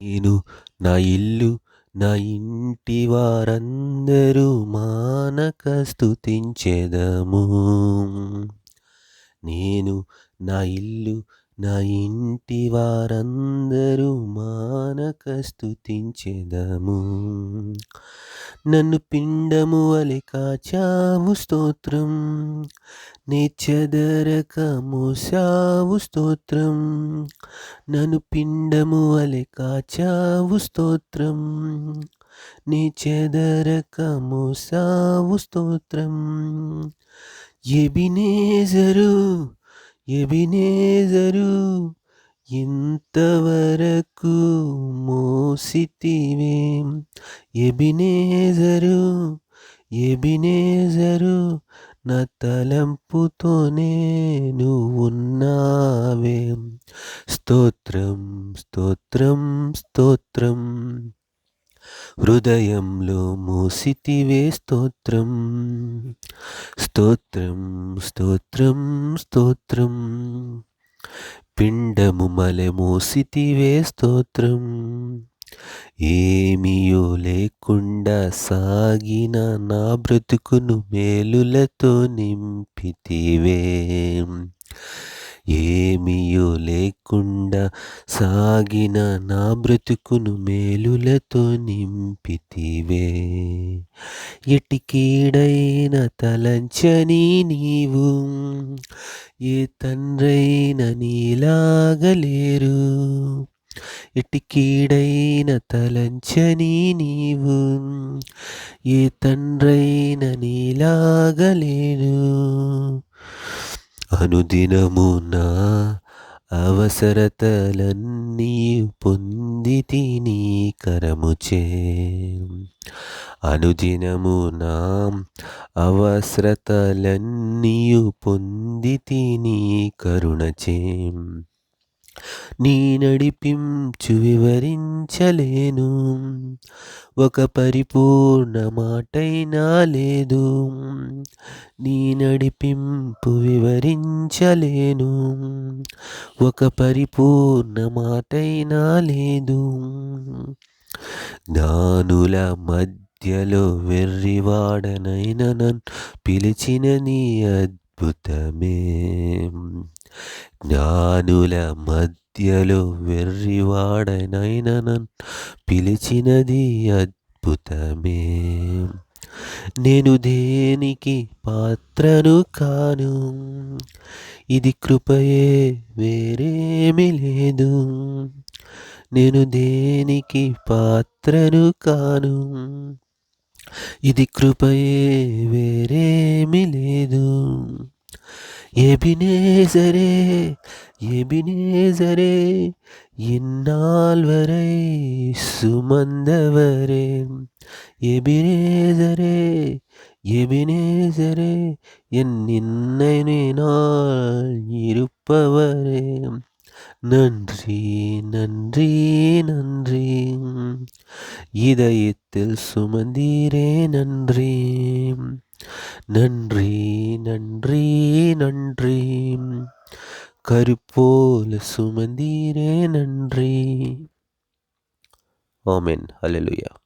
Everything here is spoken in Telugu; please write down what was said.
నేను నా ఇల్లు నా ఇంటి వారందరూ మానక స్థుతించేదము నేను నా ఇల్లు నా ఇంటి వారందరూ మానక స్థుతించేదము నన్ను పిండము వలె కాచావు స్తోత్రం. నీ చెదరక మోసావు స్తోత్రం. నన్ను పిండము వలె కాచావు స్తోత్రం. నీ చెదరక మోసావు స్తోత్రం. ఎబినేజరు ఎబినేజరు ఇంతవరకు మోసితివే? ఎబినేజరు ఎబినేజరు నా తలంపుతోనే నువ్వున్నావే. స్తోత్రం స్తోత్రం స్తోత్రం. హృదయంలో మోసితివే స్తోత్రం. స్తోత్రం స్తోత్రం స్తోత్రం. పిండము మలె మోసితివే స్తోత్రం. ఏమియో లేకుండా సాగిన నా బ్రతుకును మేలులతో నింపితివే ఏమియో లేకుండా సాగిన నా బ్రతుకును మేలులతో నింపితివే ఎటికీడైన తలంచని నీవు ఏ తండ్రైన నీలాగలేరు. ఎటికీడైన తలంచని నీవు ఏ తండ్రైన నీలాగలేరు. అనుదినమున అవసరతలన్నీ పొంది నీ కరముచే అనుదినమున అవసరతలన్నీయు పొందితి నీ కరుణచే. నీ నడిపించు వివరించలేను. ఒక పరిపూర్ణ మాటైనా లేదు. నీ నడిపింపు వివరించలేను. ఒక పరిపూర్ణ మాటైనా లేదు జ్ఞానుల మధ్యలో వెర్రివాడనైన నన్ను పిలిచిన నీ అద్భుతమే. జ్ఞానుల మధ్యలో వెర్రివాడనైన నన్ను పిలిచినది అద్భుతమే. నేను దేనికి పాత్రను కాను? ఇది కృపయే వేరేమి లేదు. నేను దేనికి పాత్రను కాను? ఇది కృపయే వేరేమి లేదు எபினேசரே எபினேசரே இந்நாள் வரை சுமந்தவரே. எபினேசரே எபினேசரே என் இன்னை நாள் இருப்பவரே. நன்றி நன்றி நன்றி. இதயத்தில் சுமந்தீரே நன்றி. நன்றி நன்றி நன்றி. கருப்போல சுமந்தீரே நன்றி. ஆமென். ஹalleluya.